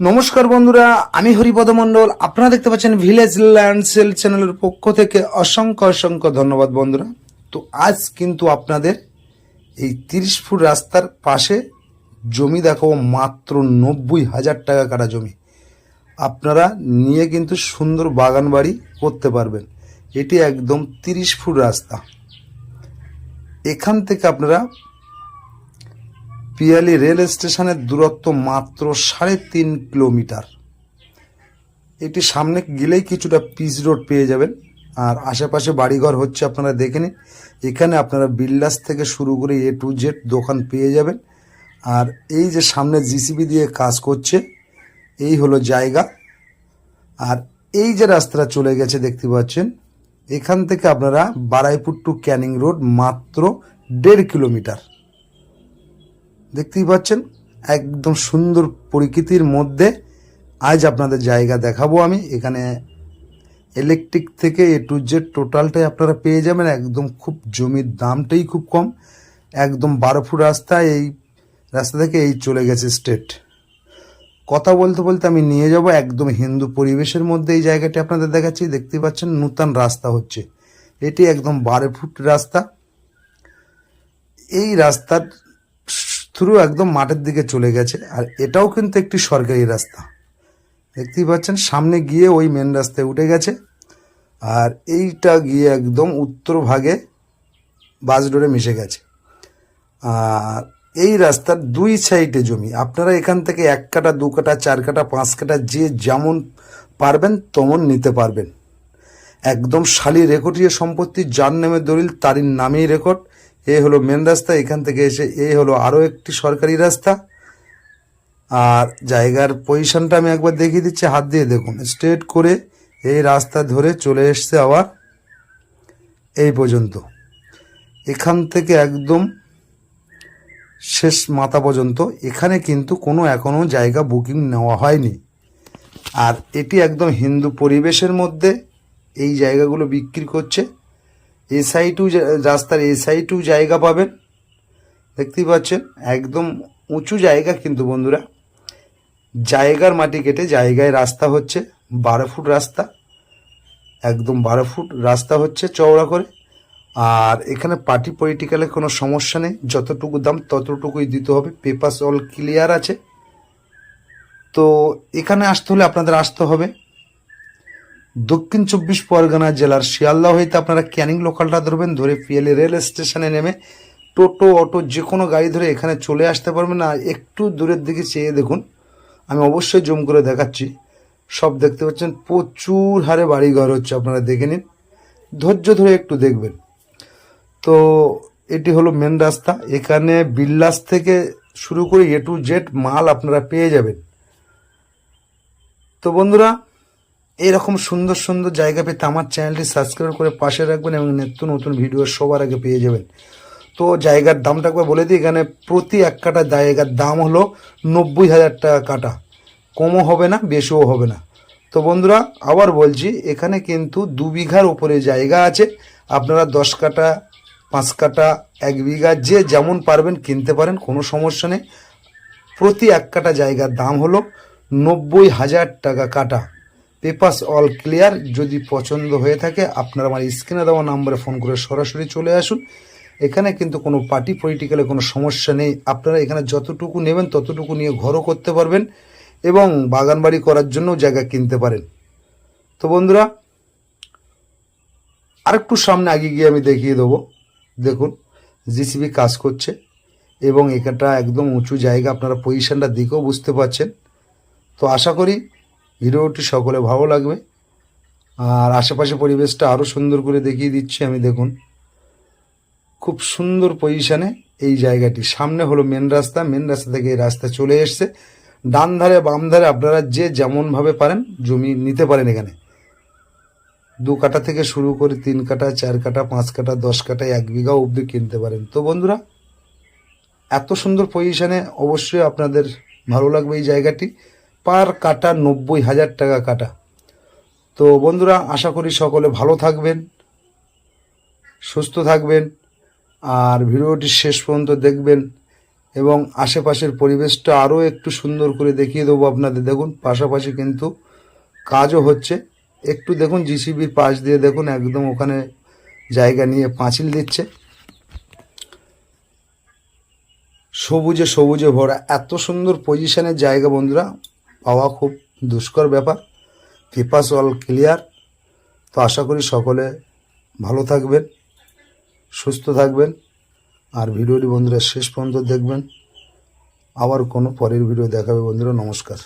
নমস্কার বন্ধুরা, আমি হরিপদ মণ্ডল। আপনারা দেখতে পাচ্ছেন ভিলেজ ল্যান্ড সেল চ্যানেলের পক্ষ থেকে অসংখ্য অসংখ্য ধন্যবাদ বন্ধুরা। তো আজ কিন্তু আপনাদের এই তিরিশ ফুট রাস্তার পাশে জমি দেখাবো মাত্র নব্বই হাজার টাকা কাটা জমি। আপনারা নিয়ে কিন্তু সুন্দর বাগান বাড়ি করতে পারবেন। এটি একদম তিরিশ ফুট রাস্তা। এখান থেকে আপনারা পিয়ালি রেল স্টেশনের দূরত্ব মাত্র সাড়ে তিন কিলোমিটার। এটি সামনে গেলেই কিছুটা পিচ রোড পেয়ে যাবেন। আর আশেপাশে বাড়িঘর হচ্ছে আপনারা দেখে নিন। এখানে আপনারা বিল্লাস থেকে শুরু করে এ টু জেড দোকান পেয়ে যাবেন। আর এই যে সামনে জিসিবি দিয়ে কাজ করছে, এই হলো জায়গা। আর এই যে রাস্তাটা চলে গেছে দেখতে পাচ্ছেন, এখান থেকে আপনারা বারাইপুর টু ক্যানিং রোড মাত্র দেড় কিলোমিটার। দেখতেই পাচ্ছেন, একদম সুন্দর প্রকৃতির মধ্যে আজ আপনাদের জায়গা দেখাবো আমি। এখানে ইলেকট্রিক থেকে এ টু জেড টোটালটাই আপনারা পেয়ে যাবেন। একদম খুব জমির দামটাই খুব কম। একদম বারো ফুট রাস্তা এই রাস্তা থেকে এই চলে গেছে স্টেট কথা বলতে বলতে আমি নিয়ে যাব একদম হিন্দু পরিবেশের মধ্যে এই জায়গাটি আপনাদের দেখাচ্ছি। দেখতেই পাচ্ছেন নূতন রাস্তা হচ্ছে। এটি একদম বারো ফুট রাস্তা। এই রাস্তার থ্রু একদম মাঠের দিকে চলে গেছে, আর এটাও কিন্তু একটি সরকারি রাস্তা। দেখতেই পাচ্ছেন, সামনে গিয়ে ওই মেন রাস্তায় উঠে গেছে, আর এইটা গিয়ে একদম উত্তর ভাগে বাস ডোরে মিশে গেছে। আর এই রাস্তার দুই সাইডে জমি, আপনারা এখান থেকে এক কাটা, দু কাটা, চার কাটা, পাঁচ কাটা যে যেমন পারবেন তেমন নিতে পারবেন। একদম শালি রেকর্ডীয় সম্পত্তি, যার নামে দলিল, তারই নামেই রেকর্ড এ হলো মেন রাস্তা, এখান থেকে এসে এ হলো আরও একটি সরকারি রাস্তা। আর জায়গার পজিশনটা আমি একবার দেখিয়ে দিচ্ছি, হাত দিয়ে দেখুন স্ট্রেট করে এই রাস্তা ধরে চলে এসছে আবার এই পর্যন্ত। এখান থেকে একদম শেষ মাথা পর্যন্ত, এখানে কিন্তু কোনো এখনও জায়গা বুকিং নেওয়া হয়নি। আর এটি একদম হিন্দু পরিবেশের মধ্যে এই জায়গাগুলো বিক্রি করছে। এ সাইডেও রাস্তার এ সাইডেও জায়গা পাবেন। দেখতেই পাচ্ছেন, একদম উঁচু জায়গা কিন্তু বন্ধুরা। জায়গার মাটি কেটে জায়গায় রাস্তা হচ্ছে, বারো ফুট রাস্তা। একদম বারো ফুট রাস্তা হচ্ছে চওড়া করে। আর এখানে পার্টি পলিটিক্যালে কোনো সমস্যা নেই, যতটুকু দাম ততটুকুই দিতে হবে। পেপার অল ক্লিয়ার আছে। তো এখানে আসতে হলে আপনাদের আসতে হবে। দক্ষিণ চব্বিশ পরগনা জেলার শিয়ালদা হইতে আপনারা ক্যানিং লোকালটা ধরবেন, ধরে পিএলএ রেল স্টেশনে নেমে টোটো, অটো যে কোনো গাড়ি ধরে এখানে চলে আসতে পারবেন। আর একটু দূরের দিকে চেয়ে দেখুন, আমি অবশ্যই জুম করে দেখাচ্ছি। সব দেখতে পাচ্ছেন, প্রচুর হারে বাড়িঘর হচ্ছে, আপনারা দেখে নিন। ধৈর্য ধরে একটু দেখবেন। তো এটি হলো মেন রাস্তা। এখানে বিল্লাস থেকে শুরু করে এ টু জেড মাল আপনারা পেয়ে যাবেন। তো বন্ধুরা এরকম সুন্দর সুন্দর জায়গা পেতে আমার চ্যানেলটি সাবস্ক্রাইব করে পাশে রাখবেন এবং নিত্য নতুন ভিডিও সবার আগে পেয়ে যাবেন। তো জায়গার দামটা একবার বলে দিই, এখানে প্রতি এক কাটা জায়গার দাম হলো নব্বই হাজার টাকা কাটা। কমও হবে না, বেশিও হবে না। তো বন্ধুরা, আবার বলছি, এখানে কিন্তু দু বিঘার ওপরে জায়গা আছে। আপনারা দশ কাটা, পাঁচ কাটা, এক বিঘা, যে যেমন পারবেন কিনতে পারেন, কোনো সমস্যা নেই। প্রতি এক কাটা জায়গার দাম হলো নব্বই হাজার টাকা কাটা। Papers all clear. যদি পছন্দ হয়ে থাকে, আপনারা আমার স্ক্রিনে দেওয়া নাম্বারে ফোন করে সরাসরি চলে আসুন। এখানে কিন্তু কোনো পার্টি পলিটিক্যালে কোনো সমস্যা নেই। আপনারা এখানে যতটুকু নেবেন, ততটুকু নিয়ে ঘরও করতে পারবেন এবং বাগান বাড়ি করার জন্য জায়গা কিনতে পারেন। তো বন্ধুরা, আরেকটু সামনে আগে গিয়ে আমি দেখিয়ে দেবো। দেখুন, জিসিবি কাজ করছে এবং এখানটা একদম উঁচু জায়গা। আপনারা পজিশানটা দিকেও বুঝতে পারছেন। তো আশা করি ভিডিওটি সকলে ভালো লাগবে। আর আশেপাশে পরিবেশটা আরও সুন্দর করে দেখিয়ে দিচ্ছি আমি, দেখুন। খুব সুন্দর পজিশানে এই জায়গাটি। সামনে হলো মেন রাস্তা মেন রাস্তা থেকে এই রাস্তা চলে এসছে। ডান ধারে, বাম ধারে আপনারা যে যেমনভাবে পারেন জমি নিতে পারেন এখানে। দু কাটা থেকে শুরু করে তিন কাটা চার কাটা পাঁচ কাটা দশ কাটা এক বিঘা অবধি কিনতে পারেন। তো বন্ধুরা, এত সুন্দর পজিশানে অবশ্যই আপনাদের ভালো লাগবে এই জায়গাটি। পার কাটা নব্বই হাজার টাকা কাটা। তো বন্ধুরা, আশা করি সকলে ভালো থাকবেন, সুস্থ থাকবেন, আর ভিডিওটি শেষ পর্যন্ত দেখবেন এবং আশেপাশের পরিবেশটা আরও একটু সুন্দর করে দেখিয়ে দেবো আপনাদের। দেখুন, পাশাপাশি কিন্তু কাজও হচ্ছে। একটু দেখুন, জিসিবির পাশ দিয়ে দেখুন, একদম ওখানে জায়গা নিয়ে পাঁচিল দিচ্ছে। সবুজে সবুজে ভরা, এত সুন্দর পজিশনের জায়গা বন্ধুরা। পাওয়া খুব দুষ্কর ব্যাপার। পেপাস অল ক্লিয়ার তো আশা করি সকলে ভালো থাকবেন, সুস্থ থাকবেন, আর ভিডিওটি বন্ধুরা শেষ পর্যন্ত দেখবেন। আবার কোনো পরের ভিডিও দেখাবে বন্ধুরা, নমস্কার।